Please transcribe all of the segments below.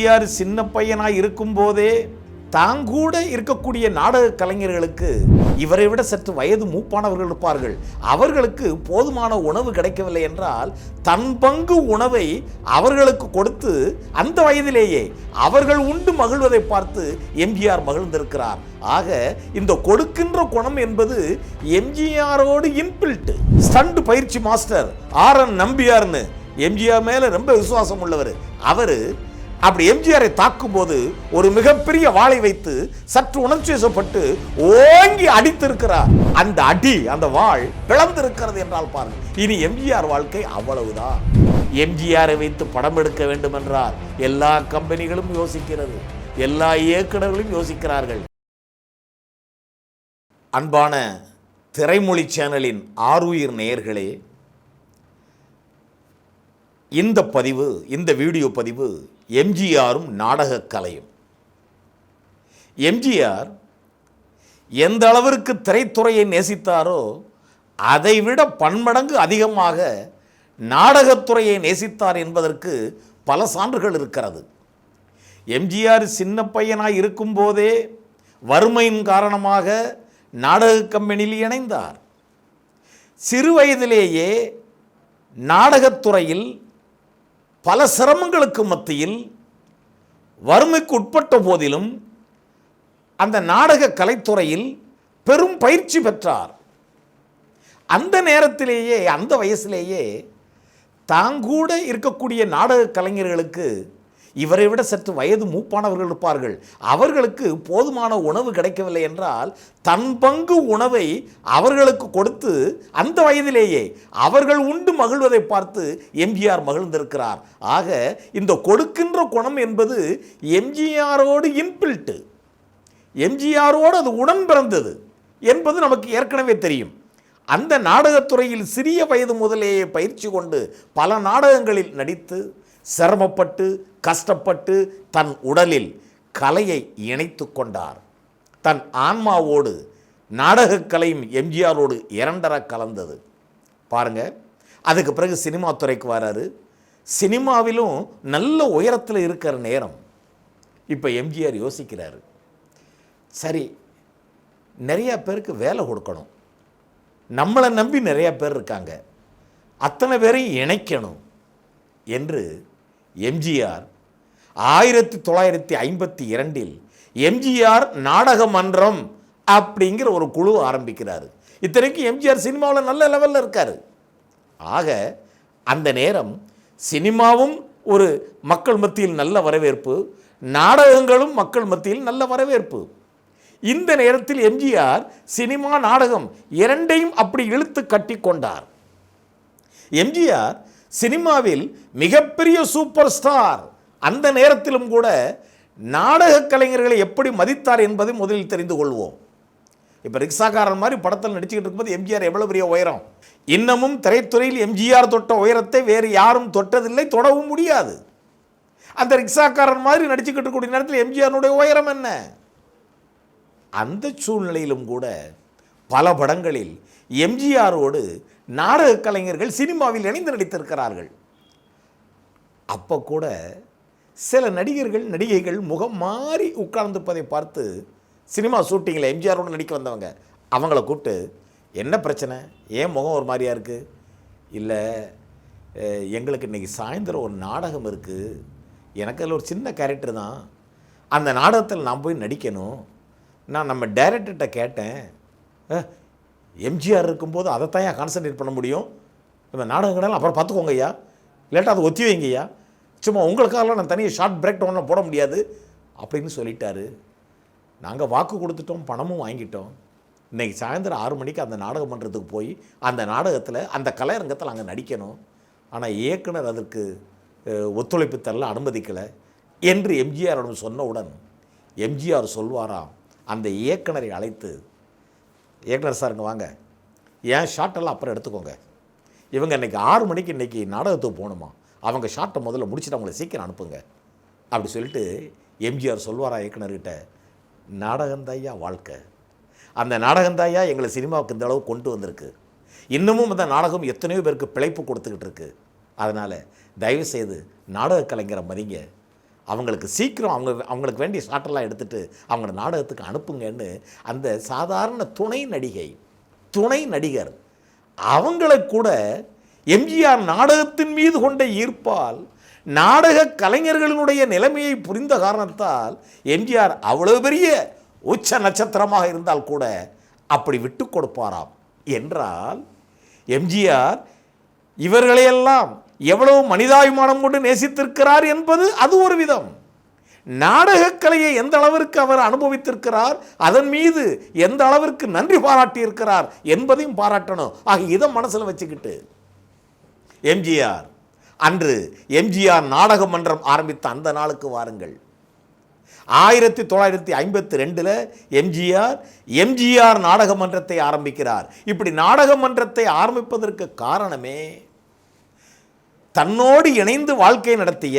பெரியார் சின்ன பையனாய் இருக்கும்போதே தாங்கூட இருக்கக்கூடிய நாடக கலைஞர்களுக்கு இவரை விட சற்று வயது மூப்பானவர்கள் இருப்பார்கள். அவர்களுக்கு போதுமான உணவு கிடைக்கவில்லை என்றால் தன் பங்கு உணவை அவர்களுக்கு கொடுத்து அந்த வயதிலேயே அவர்கள் உண்டு மகிழ்வதை பார்த்து எம்ஜிஆர் மகிழ்ந்திருக்கிறார். ஆக இந்த கொடுக்கின்ற குணம் என்பது எம்ஜிஆரோடு இன்பில்ட் ஸ்டண்ட் பயிற்சி மாஸ்டர் ஆர் என் நம்பியார்னு எம்ஜிஆர் மேல ரொம்ப விசுவாசம் உள்ளவர். அவரு அப்படி எம்ஜிஆரை தாக்கும்போது ஒரு மிகப்பெரிய வாளை வைத்து சற்று உணர்ச்சி வசப்பட்டு ஓங்கி அடித்திருக்கிறார். அந்த அடி அந்த வாள் பிளந்திருக்கிறது என்றால் பாருங்க இனி எம்ஜிஆர் வாழ்க்கை அவ்வளவுதான். எம்ஜிஆரை வைத்து படம் எடுக்க வேண்டும் என்றால் எல்லா கம்பெனிகளும் யோசிக்கிறது. எல்லா இயக்குநர்களும் யோசிக்கிறார்கள். அன்பான திரைமொழி சேனலின் ஆறுயிர் நேயர்களே இந்த பதிவு இந்த வீடியோ பதிவு எம்ஜிஆரும் நாடகக் கலையும் எம்ஜிஆர் எந்த அளவிற்கு திரைத்துறையை நேசித்தாரோ அதைவிட பன்மடங்கு அதிகமாக நாடகத்துறையை நேசித்தார் என்பதற்கு பல சான்றுகள் இருக்கிறது. எம்ஜிஆர் சின்ன பையனாய் இருக்கும்போதே வறுமையின் காரணமாக நாடக கம்பெனியில் இணைந்தார். சிறு வயதிலேயே நாடகத்துறையில் பல சிரமங்களுக்கு மத்தியில் வறுமைக்கு உட்பட்ட போதிலும் அந்த நாடக கலைத்துறையில் பெரும் பயிற்சி பெற்றார். அந்த நேரத்திலேயே அந்த வயசிலேயே தாங்கூட இருக்கக்கூடிய நாடக கலைஞர்களுக்கு இவரை விட சற்று வயது மூப்பானவர்கள் இருப்பார்கள். அவர்களுக்கு போதுமான உணவு கிடைக்கவில்லை என்றால் தன் பங்கு உணவை அவர்களுக்கு கொடுத்து அந்த வயதிலேயே அவர்கள் உண்டு மகிழ்வதை பார்த்து எம்ஜிஆர் மகிழ்ந்திருக்கிறார். ஆக இந்த கொடுக்கின்ற குணம் என்பது எம்ஜிஆரோடு இன்பில்ட்டு. எம்ஜிஆரோடு அது உடன் பிறந்தது என்பது நமக்கு ஏற்கனவே தெரியும். அந்த நாடகத்துறையில் சிறிய வயது முதலேயே பயிற்சி கொண்டு பல நாடகங்களில் நடித்து சிரமப்பட்டு கஷ்டப்பட்டு தன் உடலில் கலையை இணைத்து கொண்டார். தன் ஆன்மாவோடு நாடகக்கலையும் எம்ஜிஆரோடு இரண்டர கலந்தது. பாருங்க அதுக்கு பிறகு சினிமா துறைக்கு வராரு. சினிமாவிலும் நல்ல உயரத்தில் இருக்கிற நேரம். இப்போ எம்ஜிஆர் யோசிக்கிறாரு. சரி நிறையா பேருக்கு வேலை கொடுக்கணும். நம்மளை நம்பி நிறையா பேர் இருக்காங்க. அத்தனை பேரையும் இணைக்கணும் என்று எம்ஜிஆர் ஆயிரத்தி தொள்ளாயிரத்தி ஐம்பத்தி இரண்டில் எம்ஜிஆர் நாடக மன்றம் அப்படிங்கிற ஒரு குழு ஆரம்பிக்கிறார். இத்தனைக்கும் எம்ஜிஆர் சினிமாவில் நல்ல லெவலில் இருக்கார். ஆக அந்த நேரம் சினிமாவும் ஒரு மக்கள் மத்தியில் நல்ல வரவேற்பு நாடகங்களும் மக்கள் மத்தியில் நல்ல வரவேற்பு. இந்த நேரத்தில் எம்ஜிஆர் சினிமா நாடகம் இரண்டையும் அப்படி இழுத்து கட்டி கொண்டார். எம்ஜிஆர் சினிமாவில் மிகப்பெரிய சூப்பர் ஸ்டார் அந்த நேரத்திலும் கூட நாடக கலைஞர்களை எப்படி மதித்தார் என்பதை முதலில் தெரிந்து கொள்வோம். இப்போ ரிக்ஷாக்காரன் மாதிரி படத்தில் நடிச்சுக்கிட்டு இருக்கும்போது எம்ஜிஆர் எவ்வளோ பெரிய உயரம்? இன்னமும் திரைத்துறையில் எம்ஜிஆர் தொட்ட உயரத்தை வேறு யாரும் தொட்டதில்லை தொடவும் முடியாது. அந்த ரிக்ஷாக்காரன் மாதிரி நடிச்சுக்கிட்டு இருக்கக்கூடிய நேரத்தில் எம்ஜிஆருடைய உயரம் என்ன? அந்த சூழ்நிலையிலும் கூட பல படங்களில் எம்ஜிஆரோடு நாடக கலைஞர்கள் சினிமாவில் இணைந்து நடித்திருக்கிறார்கள். அப்போ கூட சில நடிகர்கள் நடிகைகள் முகம் மாறி உட்கார்ந்துப்பதை பார்த்து சினிமா ஷூட்டிங்கில் எம்ஜிஆரோடு நடிக்க வந்தவங்க அவங்கள கூப்பிட்டு என்ன பிரச்சனை? ஏன் முகம் ஒரு மாதிரியா இருக்குது இல்லை எங்களுக்கு இன்றைக்கி சாயந்தரம் ஒரு நாடகம் இருக்குது எனக்கு அதில் ஒரு சின்ன கேரக்டர் தான். அந்த நாடகத்தில் நான் போய் நடிக்கணும். நான் நம்ம டைரக்டர்கிட்ட கேட்டேன். எம்ஜிஆர் இருக்கும்போது அதைத்தான் ஏன் கான்சன்ட்ரேட் பண்ண முடியும். இந்த நாடகங்கள் அப்புறம் பார்த்துக்கோங்க ஐயா இல்லாட்டா அதை ஒத்தி வைங்க ஐயா சும்மா உங்களுக்காகலாம் நான் தனியாக ஷார்ட் பிரேக் டவுன்லாம் போட முடியாது. அப்படின்னு சொல்லிட்டாரு. நாங்கள் வாக்கு கொடுத்துட்டோம் பணமும் வாங்கிட்டோம். இன்னைக்கு சாயந்தரம் ஆறு மணிக்கு அந்த நாடகம் மன்றத்துக்கு போய் அந்த நாடகத்தில் அந்த கலையரங்கத்தில் அங்கே நடிக்கணும். ஆனால் இயக்குனர் அதற்கு ஒத்துழைப்பு தரல அனுமதிக்கலை. என்று எம்ஜிஆரிடம் சொன்னவுடன் எம்ஜிஆர் சொல்வாராம் அந்த இயக்குனரை அழைத்து இயக்குனர் சாருங்க வாங்க. ஏன் ஷாட்டெல்லாம் அப்புறம் எடுத்துக்கோங்க. இவங்க இன்னைக்கு ஆறு மணிக்கு இன்னைக்கு நாடகத்துக்கு போகணுமா? அவங்க ஷாட்டை முதல்ல முடிச்சுட்டு அவங்கள சீக்கிரம் அனுப்புங்க. அப்படி சொல்லிட்டு எம்ஜிஆர் சொல்வாரா இயக்குனர்கிட்ட நாடகந்தாய்யா வாழ்க்கை. அந்த நாடகந்தாய்யா எங்களை சினிமாவுக்கு இந்த அளவு கொண்டு வந்திருக்கு. இன்னமும் அந்த நாடகம் எத்தனையோ பேருக்கு பிழைப்பு கொடுத்துக்கிட்டு இருக்கு. அதனால் தயவு செய்து நாடக கலைஞரை மதிங்க. அவங்களுக்கு சீக்கிரம் அவங்க அவங்களுக்கு வேண்டிய ஷாட்டெல்லாம் எடுத்துட்டு அவங்களோட நாடகத்துக்கு அனுப்புங்கன்னு அந்த சாதாரண துணை நடிகை துணை நடிகர் அவங்களை கூட எம்ஜிஆர் நாடகத்தின் மீது கொண்ட ஈர்ப்பால் நாடக கலைஞர்களினுடைய நிலைமையை புரிந்த காரணத்தால் எம்ஜிஆர் அவ்வளவு பெரிய உச்ச நட்சத்திரமாக இருந்தால் கூட அப்படி விட்டு கொடுப்பாராம். என்றால் எம்ஜிஆர் இவர்களையெல்லாம் எவ்வளவு மனிதாபிமானம் கொண்டு நேசித்திருக்கிறார் என்பது அது ஒரு விதம். நாடகக்கலையை எந்த அளவிற்கு அவர் அனுபவித்திருக்கிறார் அதன் மீது எந்த அளவிற்கு நன்றி பாராட்டியிருக்கிறார் என்பதையும் பாராட்டணும். ஆக இதை மனசில் வச்சுக்கிட்டு எம்ஜிஆர் அன்று எம்ஜிஆர் நாடக மன்றம் ஆரம்பித்த அந்த நாளுக்கு வாருங்கள். ஆயிரத்தி தொள்ளாயிரத்தி ஐம்பத்தி ரெண்டில் எம்ஜிஆர் எம்ஜிஆர் நாடக மன்றத்தை ஆரம்பிக்கிறார். இப்படி நாடக மன்றத்தை ஆரம்பிப்பதற்கு காரணமே தன்னோடு இணைந்து வாழ்க்கை நடத்திய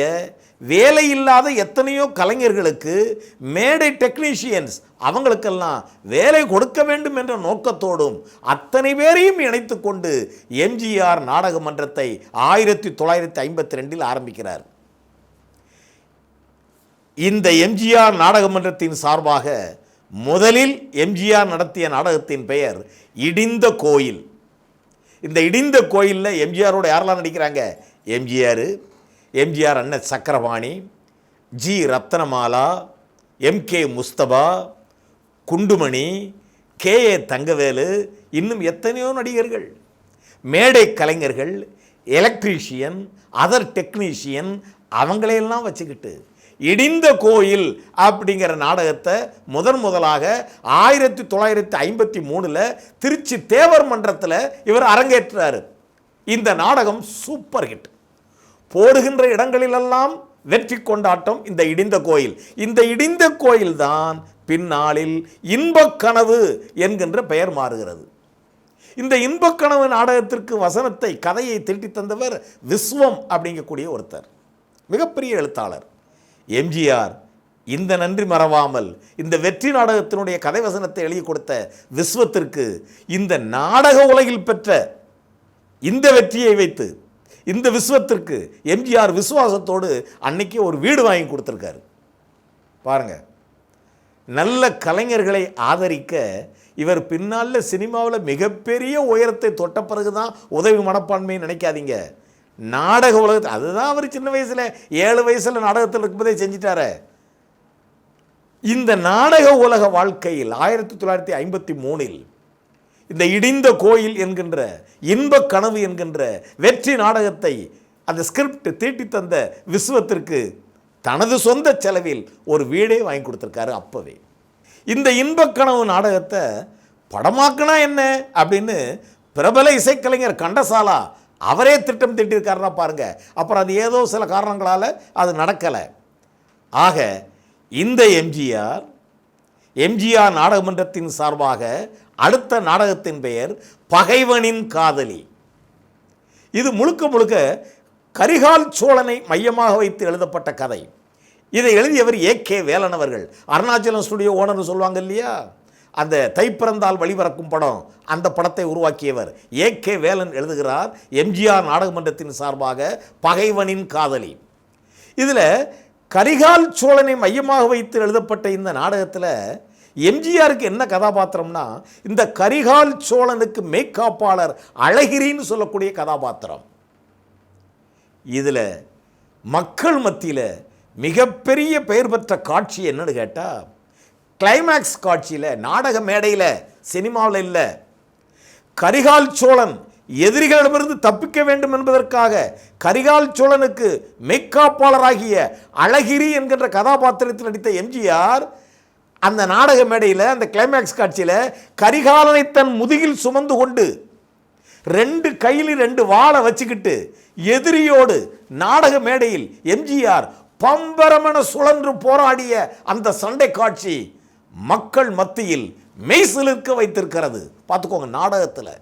வேலை இல்லாத எத்தனையோ கலைஞர்களுக்கு மேடை டெக்னீஷியன்ஸ் அவங்களுக்கெல்லாம் வேலை கொடுக்க வேண்டும் என்ற நோக்கத்தோடும் அத்தனை பேரையும் இணைத்து கொண்டு எம்ஜிஆர் நாடக மன்றத்தை ஆயிரத்தி தொள்ளாயிரத்தி ஐம்பத்தி ரெண்டில் ஆரம்பிக்கிறார். இந்த எம்ஜிஆர் நாடகமன்றத்தின் சார்பாக முதலில் எம்ஜிஆர் நடத்திய நாடகத்தின் பெயர் இடிந்த கோயில். இந்த இடிந்த கோயிலில் எம்ஜிஆரோட யாரெல்லாம் நடிக்கிறாங்க? எம்ஜிஆர் எம்ஜிஆர் அண்ணன் Chakrapani G Rathnamala MK Mustafa Kundumani K A Thangavelu இன்னும் எத்தனையோ நடிகர்கள். மேடை கலைஞர்கள் எலக்ட்ரீஷியன் அதர் டெக்னீஷியன் அவங்களையெல்லாம் வச்சுக்கிட்டு இடிந்த கோயில் அப்படிங்கிற நாடகத்தை முதன் முதலாக ஆயிரத்தி தொள்ளாயிரத்தி ஐம்பத்தி மூணில் திருச்சி தேவர் மன்றத்தில் இவர் அரங்கேற்றார். இந்த நாடகம் சூப்பர் ஹிட். போடுகின்ற இடங்களிலெல்லாம் வெற்றி கொண்டாட்டம் இந்த இடிந்த கோயில். இந்த இடிந்த கோயில் தான் பின்னாளில் இன்பக்கனவு என்கின்ற பெயர் மாறுகிறது. இந்த இன்பக்கனவு நாடகத்திற்கு வசனத்தை கதையை திருட்டி தந்தவர் விஸ்வம் அப்படிங்கக்கூடிய ஒருத்தர். மிகப்பெரிய எழுத்தாளர். எம்ஜிஆர் இந்த நன்றி மறவாமல் இந்த வெற்றி நாடகத்தினுடைய கதை வசனத்தை எழுதி கொடுத்த விஸ்வத்திற்கு இந்த நாடக உலகில் பெற்ற இந்த வெற்றியை வைத்து இந்த விஸ்வத்திற்கு எம்ஜிஆர் விசுவாசத்தோடு அன்னைக்கு ஒரு வீடு வாங்கி கொடுத்துருக்காரு. பாருங்க. நல்ல கலைஞர்களை ஆதரிக்க இவர் பின்னால் சினிமாவில் மிகப்பெரிய உயரத்தை தொட்ட பிறகு தான் உதவி மனப்பான்மையை நினைக்காதீங்க. நாடக உலகத்தை அதுதான் அவர் சின்ன வயசில் ஏழு வயசில் நாடகத்தில் இருக்கும்போதே செஞ்சிட்டாரு. இந்த நாடக உலக வாழ்க்கையில் ஆயிரத்தி தொள்ளாயிரத்தி ஐம்பத்தி மூணில் இந்த இடிந்த கோயில் என்கின்ற இன்பக் கனவு என்கின்ற வெற்றி நாடகத்தை அந்த ஸ்கிரிப்ட் தீட்டி தந்த விஸ்வத்திற்கு தனது சொந்த செலவில் ஒரு வீடே வாங்கி கொடுத்துருக்காரு அப்பவே. இந்த இன்பக் கனவு நாடகத்தை படமாக்குனா என்ன அப்படின்னு பிரபல இசைக்கலைஞர் கண்டசாலா அவரே திட்டம் திட்டிருக்காருனா பாருங்க. அப்புறம் அது ஏதோ சில காரணங்களால் அது நடக்கலை. ஆக இந்த எம்ஜிஆர் எம்ஜிஆர் நாடகமன்றத்தின் சார்பாக அடுத்த நாடகத்தின் பெயர் பகைவனின் காதலி. இது முழுக்க முழுக்க கரிகால் சோழனை மையமாக வைத்து எழுதப்பட்ட கதை. இதை எழுதியவர் ஏ கே வேலன் அவர்கள். அருணாச்சலம் ஸ்டுடியோ ஓனர்னு சொல்லுவாங்க இல்லையா? அந்த தைப்பிறந்தால் வழிபறக்கும் படம் அந்த படத்தை உருவாக்கியவர் ஏ கே வேலன் எழுதுகிறார் எம்ஜிஆர் நாடகமன்றத்தின் சார்பாக பகைவனின் காதலி. இதில் கரிகால் சோழனை மையமாக வைத்து எழுதப்பட்ட இந்த நாடகத்தில் எம்ஜிஆருக்கு என்ன கதாபாத்திரம்னா இந்த கரிகால் சோழனுக்கு மேய்க்காப்பாளர் அழகிரின்னு சொல்லக்கூடிய கதாபாத்திரம். இதில் மக்கள் மத்தியில் மிகப்பெரிய பெயர் பெற்ற காட்சி என்னன்னு கேட்டால் கிளைமேக்ஸ் காட்சியில் நாடக மேடையில் சினிமாவில் இல்லை. கரிகால் சோழன் எதிரிகளிடமிருந்து தப்பிக்க வேண்டும் என்பதற்காக கரிகால் சோழனுக்கு மெய்க்காப்பாளராகிய அழகிரி என்கின்ற கதாபாத்திரத்தில் நடித்த எம்ஜிஆர் அந்த நாடக மேடையில் அந்த கிளைமேக்ஸ் காட்சியில் கரிகாலனை தன் முதுகில் சுமந்து கொண்டு ரெண்டு கையில் ரெண்டு வாளை வச்சுக்கிட்டு எதிரியோடு நாடக மேடையில் எம்ஜிஆர் பம்பரமென சுழன்று போராடிய அந்த சண்டை காட்சி மக்கள் மத்தியில் மெய்சிலிருக்க வைத்திருக்கிறது. பார்த்துக்கோங்க நாடகத்தில்.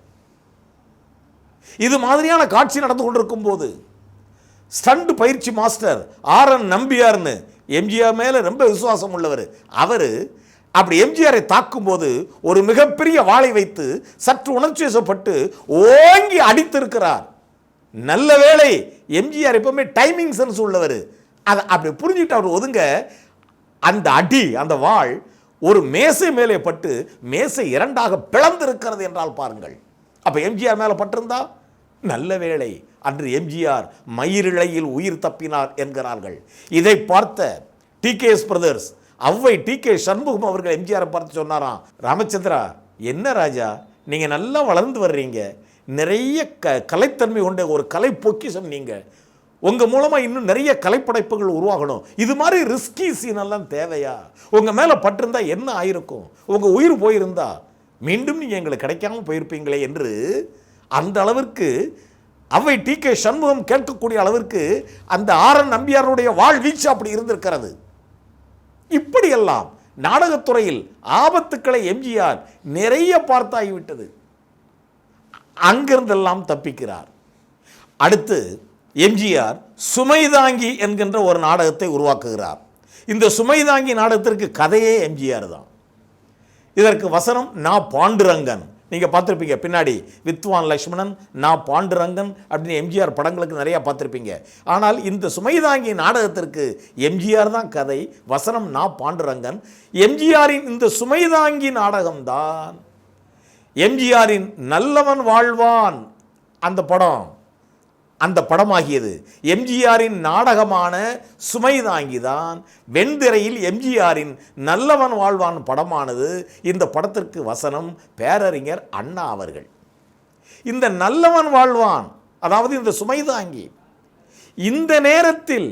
இது மாதிரியான காட்சி நடந்து கொண்டிருக்கும் போது ஸ்டண்ட் பயிற்சி மாஸ்டர் ஆர் என் நம்பியார்னு எம்ஜிஆர் மேலே ரொம்ப விசுவாசம் உள்ளவர். அவர் அப்படி எம்ஜிஆரை தாக்கும்போது ஒரு மிகப்பெரிய வாளை வைத்து சற்று உணர்ச்சி வசப்பட்டு ஓங்கி அடித்திருக்கிறார். நல்ல வேளை எம்ஜிஆர் எப்பவுமே டைமிங் சென்ஸ் உள்ளவர். அதை அப்படி புரிஞ்சுக்கிட்டு அவர் ஒதுங்க அந்த அடி அந்த வாள் ஒரு மேசை மேலே பட்டு மேசை இரண்டாக பிளந்திருக்கிறது என்றால் பாருங்கள். அப்போ எம்ஜிஆர் மேலே பட்டிருந்தா? நல்ல வேளை. அன்று எம்ஜிஆர் மயிரிழையில் உயிர் தப்பினார் என்கிறார்கள். இதை பார்த்த T K S brothers Avvai T K Shanmugam அவர்கள் எம்ஜிஆரை பார்த்து சொன்னாராம் ராமச்சந்திரா என்ன ராஜா? நீங்க நல்லா வளர்ந்து வர்றீங்க. நிறைய க கலைத்தன்மை கொண்ட ஒரு கலை பொக்கிஷம் நீங்க. உங்க மூலமா இன்னும் நிறைய கலைப்படைப்புகள் உருவாகணும். இது மாதிரி ரிஸ்கி சீன் எல்லாம் தேவையா? உங்க மேல பட்டிருந்தா என்ன ஆயிருக்கும்? உங்க உயிர் போயிருந்தா மீண்டும் நீங்க எங்களுக்கு கிடைக்காம போயிருப்பீங்களே என்று அந்த அளவிற்கு அவை டி கே சண்முகம் கேட்கக்கூடிய அளவிற்கு அந்த ஆரன் நம்பியாருடைய வாழ்வீச்சு அப்படி இருந்திருக்கிறது. இப்படியெல்லாம் நாடகத்துறையில் ஆபத்துக்களை எம்ஜிஆர் நிறைய பார்த்தாகிவிட்டது. அங்கிருந்தெல்லாம் தப்பிக்கிறார். அடுத்து எம்ஜிஆர் சுமைதாங்கி என்கின்ற ஒரு நாடகத்தை உருவாக்குகிறார். இந்த சுமைதாங்கி நாடகத்திற்கு கதையே எம்ஜிஆர் தான். இதற்கு வசனம் நான் பாண்டுரங்கன். நீங்கள் பார்த்துருப்பீங்க. பின்னாடி வித்வான் லக்ஷ்மணன் நான் பாண்டுரங்கன் அப்படின்னு எம்ஜிஆர் படங்களுக்கு நிறையா பார்த்துருப்பீங்க. ஆனால் இந்த சுமைதாங்கி நாடகத்திற்கு எம்ஜிஆர் தான் கதை வசனம் நான் பாண்டுரங்கன். எம்ஜிஆரின் இந்த சுமைதாங்கி நாடகம்தான். எம்ஜிஆரின் நல்லவன் வாழ்வான். அந்த படம். அந்த படமாகியது. எம்ஜிஆரின் நாடகமான சுமைதாங்கி தான் வெண்திரையில் எம்ஜிஆரின் நல்லவன் வாழ்வான் படமானது. இந்த படத்திற்கு வசனம் பேரறிஞர் அண்ணா அவர்கள். இந்த நல்லவன் வாழ்வான் அதாவது இந்த சுமைதாங்கி இந்த நேரத்தில்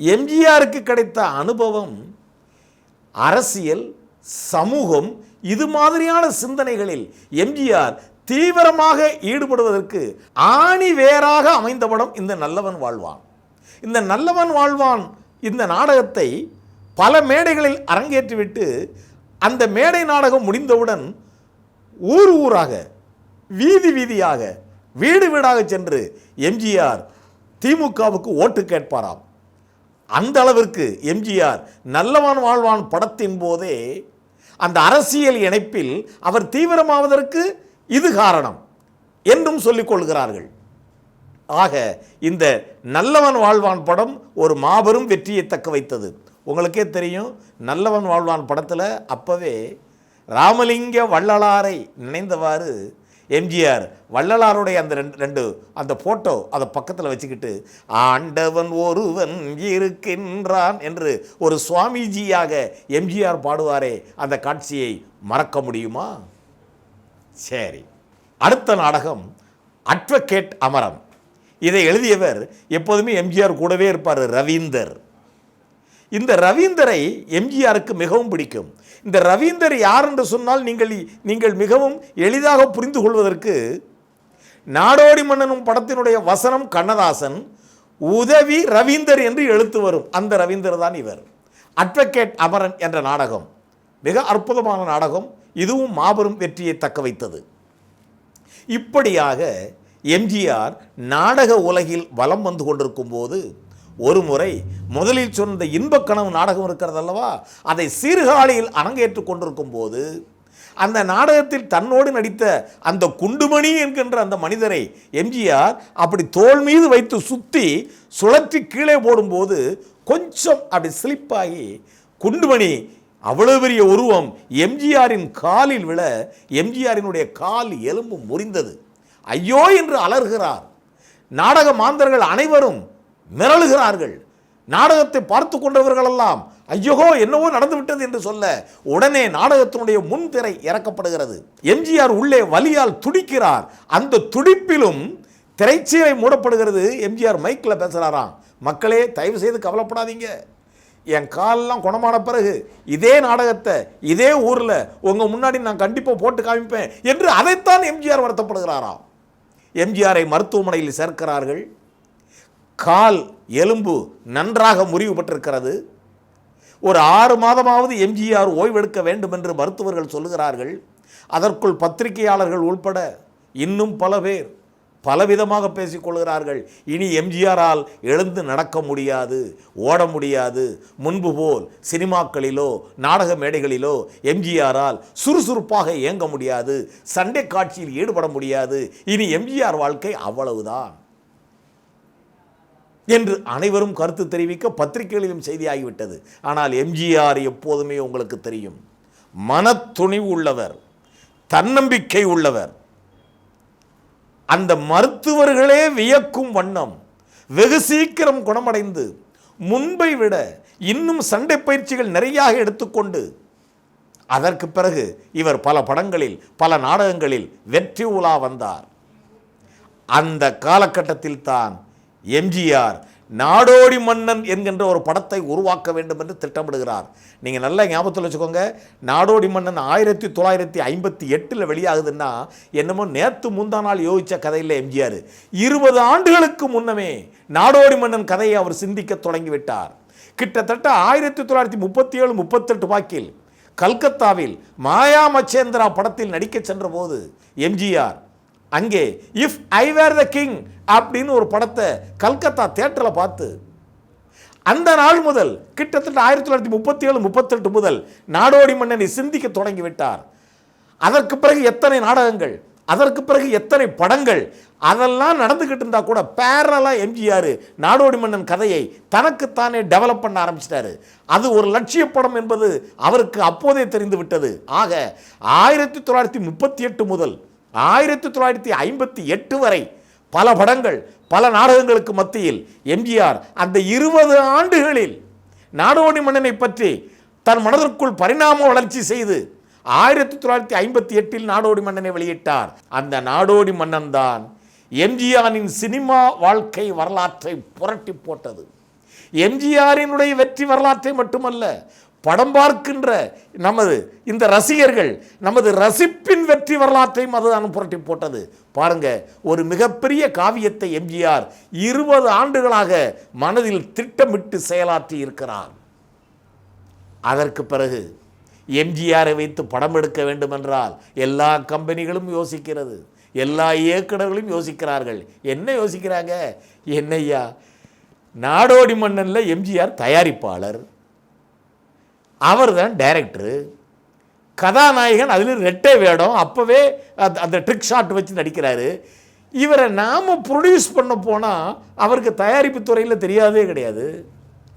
எம்ஜிஆருக்கு கிடைத்த அனுபவம் அரசியல் சமூகம் இது மாதிரியான சிந்தனைகளில் எம்ஜிஆர் தீவிரமாக ஈடுபடுவதற்கு ஆணி வேறாக அமைந்த படம் இந்த நல்லவன் வாழ்வான். இந்த நல்லவன் வாழ்வான் இந்த நாடகத்தை பல மேடைகளில் அரங்கேற்றிவிட்டு அந்த மேடை நாடகம் முடிந்தவுடன் ஊர் ஊராக வீதி வீதியாக வீடு வீடாக சென்று எம்ஜிஆர் திமுகவுக்கு ஓட்டு கேட்பாராம். அந்த அளவிற்கு எம்ஜிஆர் நல்லவன் வாழ்வான் படத்தின் போதே அந்த அரசியல் இணைப்பில் அவர் தீவிரமாவதற்கு இது காரணம் என்றும் சொல்லிக் கொள்கிறார்கள். ஆக இந்த நல்லவன் வாழ்வான் படம் ஒரு மாபெரும் வெற்றியை தக்க வைத்தது. உங்களுக்கே தெரியும் நல்லவன் வாழ்வான் படத்தில் அப்பவே ராமலிங்க வள்ளலாரை நினைந்தவாறு எம்ஜிஆர் வள்ளலாருடைய அந்த ரெண்டு ரெண்டு அந்த ஃபோட்டோ அதை பக்கத்தில் வச்சுக்கிட்டு ஆண்டவன் ஒருவன் இருக்கின்றான் என்று ஒரு சுவாமிஜியாக எம்ஜிஆர் பாடுவாரே அந்த காட்சியை மறக்க முடியுமா? சரி. அடுத்த நாடகம் அட்வொகேட் அமரன் இதை எழுதியவர் எப்போதுமே எம்ஜிஆர் கூடவே இருப்பார் ரவீந்தர். இந்த ரவீந்தரை எம்ஜிஆருக்கு மிகவும் பிடிக்கும். இந்த ரவீந்தர் யார் என்று சொன்னால் நீங்கள் நீங்கள் மிகவும் எளிதாக புரிந்து கொள்வதற்கு நாடோடி மன்னனும் படத்தினுடைய வசனம் கண்ணதாசன் உதவி ரவீந்தர் என்று எழுத்து வரும். அந்த ரவீந்தர் தான் இவர். அட்வொகேட் அமரன் என்ற நாடகம். மிக அற்புதமான நாடகம். இதுவும் மாபெரும் வெற்றியை தக்க வைத்தது. இப்படியாக எம்ஜிஆர் நாடக உலகில் வலம் வந்து கொண்டிருக்கும் போது ஒரு முறை முதலில் சொன்ன இன்பக் கனவு நாடகம் இருக்கிறது அல்லவா? அதை சீர்காழியில் அரங்கேற்றுக் கொண்டிருக்கும் போது அந்த நாடகத்தில் தன்னோடு நடித்த அந்த குண்டுமணி என்கின்ற அந்த மனிதரை எம்ஜிஆர் அப்படி தோள் மீது வைத்து சுற்றி சுழற்றி கீழே போடும்போது கொஞ்சம் அப்படி ஸ்லிப்பாகி குண்டுமணி அவ்வளவு பெரிய உருவம் எம்ஜிஆரின் காலில் விழ எம்ஜிஆரினுடைய கால் எலும்பு முறிந்தது. ஐயோ என்று அலறுகிறார். நாடக மாந்தர்கள் அனைவரும் மிரளுகிறார்கள். நாடகத்தை பார்த்து கொண்டவர்களெல்லாம் ஐயோ என்னவோ நடந்துவிட்டது என்று சொல்ல உடனே நாடகத்தினுடைய முன்திரை இறக்கப்படுகிறது. எம்ஜிஆர் உள்ளே வலியால் துடிக்கிறார். அந்த துடிப்பிலும் திரைச்சீலை மூடப்படுகிறது. எம்ஜிஆர் மைக்கில் பேசுகிறாராம் மக்களே தயவு செய்து கவலைப்படாதீங்க. என் காலெல்லாம் குணமான பிறகு இதே நாடகத்தை இதே ஊரில் உங்கள் முன்னாடி நான் கண்டிப்பாக போட்டு காமிப்பேன் என்று அதைத்தான் எம்ஜிஆர் வருத்தப்படுகிறாராம். எம்ஜிஆரை மருத்துவமனையில் சேர்க்கிறார்கள். கால் எலும்பு நன்றாக முறிவு பெற்றிருக்கிறது. ஒரு ஆறு மாதமாவது எம்ஜிஆர் ஓய்வெடுக்க வேண்டும் என்று மருத்துவர்கள் சொல்லுகிறார்கள். அதற்குள் பத்திரிகையாளர்கள் உள்பட இன்னும் பல பேர் பலவிதமாக பேசிக்கொள்கிறார்கள். இனி எம்ஜிஆரால் எழுந்து நடக்க முடியாது ஓட முடியாது. முன்பு போல் சினிமாக்களிலோ நாடக மேடைகளிலோ எம்ஜிஆரால் சுறுசுறுப்பாக இயங்க முடியாது. சண்டை காட்சியில் ஈடுபட முடியாது. இனி எம்ஜிஆர் வாழ்க்கை அவ்வளவுதான். என்று அனைவரும் கருத்து தெரிவிக்க பத்திரிகைகளிலும் செய்தியாகிவிட்டது. ஆனால் எம்ஜிஆர் எப்போதுமே உங்களுக்கு தெரியும். மனத்துணிவு உள்ளவர் தன்னம்பிக்கை உள்ளவர் அந்த மருத்துவர்களே வியக்கும் வண்ணம் வெகு சீக்கிரம் குணமடைந்து முன்பை விட இன்னும் சண்டை பயிற்சிகள் நிறையாக எடுத்துக்கொண்டு அதற்கு பிறகு இவர் பல படங்களில் பல நாடகங்களில் வெற்றி உலா வந்தார். அந்த காலகட்டத்தில் தான் எம்ஜிஆர் நாடோடி மன்னன் என்கின்ற ஒரு படத்தை உருவாக்க வேண்டும் என்று திட்டமிடுகிறார். நீங்கள் நல்லா ஞாபகத்தில் வச்சுக்கோங்க. நாடோடி மன்னன் ஆயிரத்தி தொள்ளாயிரத்தி ஐம்பத்தி எட்டில் வெளியாகுதுன்னா என்னமோ நேற்று முந்தா நாள் யோசித்த கதையில் எம்ஜிஆர். இருபது ஆண்டுகளுக்கு முன்னமே நாடோடி மன்னன் கதையை அவர் சிந்திக்க தொடங்கிவிட்டார். கிட்டத்தட்ட ஆயிரத்தி தொள்ளாயிரத்தி முப்பத்தி ஏழு முப்பத்தெட்டு வாக்கில் கல்கத்தாவில் மாயா மச்சேந்திரா படத்தில் நடிக்க சென்றபோது எம்ஜிஆர் அங்கே if I where the king அப்படின்னு ஒரு படத்தை கல்கத்தா தேட்டரில் பார்த்து அந்த நாள் முதல் கிட்டத்தட்ட ஆயிரத்தி தொள்ளாயிரத்தி முப்பத்தி ஏழு முப்பத்தெட்டு முதல் நாடோடி மன்னனை சிந்திக்க தொடங்கி விட்டார் அதற்கு பிறகு எத்தனை நாடகங்கள் அதற்கு பிறகு எத்தனை படங்கள் அதெல்லாம் நடந்துக்கிட்டு இருந்தால் கூட பேரலாக எம்ஜிஆர் நாடோடி மன்னன் கதையை தனக்குத்தானே டெவலப் பண்ண ஆரம்பிச்சிட்டாரு. அது ஒரு லட்சிய படம் என்பது அவருக்கு அப்போதே தெரிந்து விட்டது. ஆக ஆயிரத்தி தொள்ளாயிரத்தி முப்பத்தி எட்டு முதல் ஆயிரத்தி தொள்ளாயிரத்தி ஐம்பத்தி எட்டு வரை பல படங்கள் பல நாடகங்களுக்கு மத்தியில் எம்ஜிஆர் அந்த இருபது ஆண்டுகளில் நாடோடி மன்னனை பற்றி தன் மனதிற்குள் பரிணாம வளர்ச்சி செய்து ஆயிரத்தி தொள்ளாயிரத்தி ஐம்பத்தி எட்டில் நாடோடி மன்னனை வெளியிட்டார். அந்த நாடோடி மன்னன் தான் எம்ஜிஆரின் சினிமா வாழ்க்கை வரலாற்றை புரட்டி போட்டது. எம்ஜிஆரினுடைய வெற்றி வரலாற்றை மட்டுமல்ல படம் பார்க்கின்ற நமது இந்த ரசிகர்கள் நமது ரசிப்பின் வெற்றி வரலாற்றையும் அதுதான் புரட்டி போட்டது. பாருங்க ஒரு மிகப்பெரிய காவியத்தை எம்ஜிஆர் இருபது ஆண்டுகளாக மனதில் திட்டமிட்டு செயலாற்றி இருக்கிறார். அதற்கு பிறகு எம்ஜிஆரை வைத்து படம் எடுக்க வேண்டுமென்றால் எல்லா கம்பெனிகளும் யோசிக்கிறது. எல்லா இயக்குநர்களும் யோசிக்கிறார்கள். என்ன யோசிக்கிறாங்க? என்னய்யா நாடோடி மன்னனில் எம்ஜிஆர் தயாரிப்பாளர். அவர் தான் டைரக்டரு கதாநாயகன் அதில் ரெட்டை வேடம் அப்போவே அந்த அந்த ட்ரிக் ஷாட் வச்சு நடிக்கிறாரு. இவரை நாம் ப்ரொடியூஸ் பண்ண போனால் அவருக்கு தயாரிப்பு துறையில் தெரியாதே கிடையாது.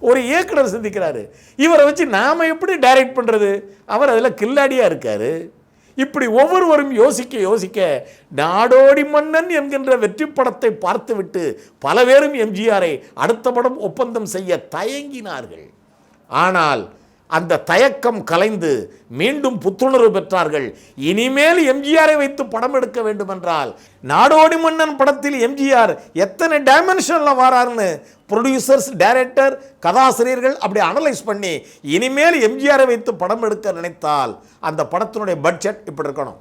ஒரு இயக்குனர் சிந்திக்கிறாரு. இவரை வச்சு நாம் எப்படி டைரக்ட் பண்ணுறது அவர் அதில் கில்லாடியாக இருக்கார். இப்படி ஒவ்வொருவரும் யோசிக்க யோசிக்க நாடோடி மன்னன் என்கின்ற வெற்றி படத்தை பார்த்துவிட்டு பல பேரும் எம்ஜிஆரை அடுத்த படம் ஒப்பந்தம் செய்ய தயங்கினார்கள். ஆனால் அந்த தயக்கம் கலைந்து மீண்டும் புத்துணர்வு பெற்றார்கள். இனிமேல் எம்ஜிஆரை வைத்து படம் எடுக்க வேண்டுமென்றால் நாடோடி மன்னன் படத்தில் எம்ஜிஆர் எத்தனை டைமென்ஷனில் வராருன்னு ப்ரொடியூசர்ஸ் டைரக்டர் கதாசிரியர்கள் அப்படி அனலைஸ் பண்ணி இனிமேல் எம்ஜிஆரை வைத்து படம் எடுக்க நினைத்தால் அந்த படத்தினுடைய பட்ஜெட் இப்படி இருக்கணும்.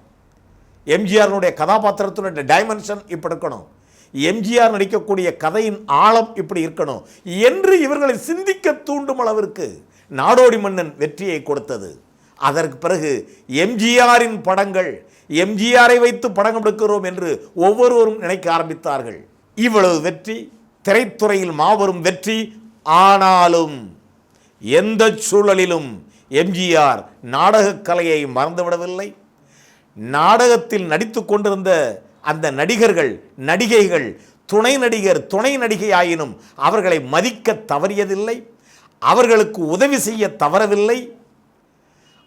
எம்ஜிஆருடைய கதாபாத்திரத்தினுடைய டைமென்ஷன் இப்படி இருக்கணும். எம்ஜிஆர் நடிக்கக்கூடிய கதையின் ஆழம் இப்படி இருக்கணும். என்று இவர்களை சிந்திக்க தூண்டும் அளவிற்கு நாடோடி மன்னன் வெற்றியை கொடுத்தது. அதற்கு பிறகு எம்ஜிஆரின் படங்கள் எம்ஜிஆரை வைத்து படம் எடுக்கிறோம் என்று ஒவ்வொருவரும் நினைக்க ஆரம்பித்தார்கள். இவ்வளவு வெற்றி திரைத்துறையில் மாபெரும் வெற்றி ஆனாலும் எந்த சூழலிலும் எம்ஜிஆர் நாடகக் கலையை மறந்துவிடவில்லை. நாடகத்தில் நடித்து கொண்டிருந்த அந்த நடிகர்கள் நடிகைகள் துணை நடிகர் துணை நடிகை ஆயினும் அவர்களை மதிக்க தவறியதில்லை. அவர்களுக்கு உதவி செய்ய தவறவில்லை.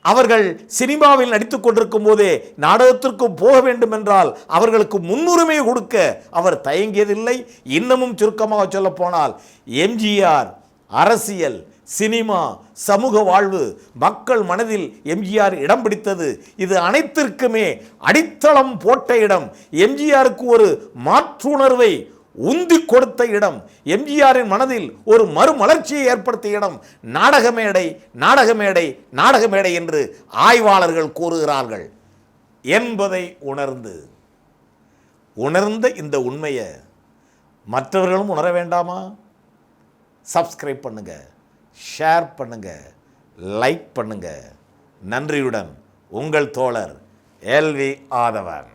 அவர்கள் சினிமாவில் நடித்துக் கொண்டிருக்கும் போதே நாடகத்திற்கு போக வேண்டும் என்றால் அவர்களுக்கு முன்னுரிமை கொடுக்க அவர் தயங்கியதில்லை. இன்னமும் சுருக்கமாக சொல்ல போனால் எம்ஜிஆர் அரசியல் சினிமா சமூக வாழ்வு மக்கள் மனதில் எம்ஜிஆர் இடம் பிடித்தது. இது அனைத்திற்குமே அடித்தளம் போட்ட இடம். எம்ஜிஆருக்கு ஒரு மாற்றுணர்வை உந்தி கொடுத்த இடம். எம்ஜிஆரின் மனதில் ஒரு மறுமலர்ச்சியை ஏற்படுத்திய இடம். நாடக மேடை நாடக மேடை நாடக மேடை என்று ஆய்வாளர்கள் கூறுகிறார்கள். என்பதை உணர்ந்து உணர்ந்த இந்த உண்மையை மற்றவர்களும் உணர வேண்டாமா? சப்ஸ்கிரைப் பண்ணுங்க ஷேர் பண்ணுங்க லைக் பண்ணுங்க. நன்றியுடன் உங்கள் தோழர் எல்வி ஆதவன்.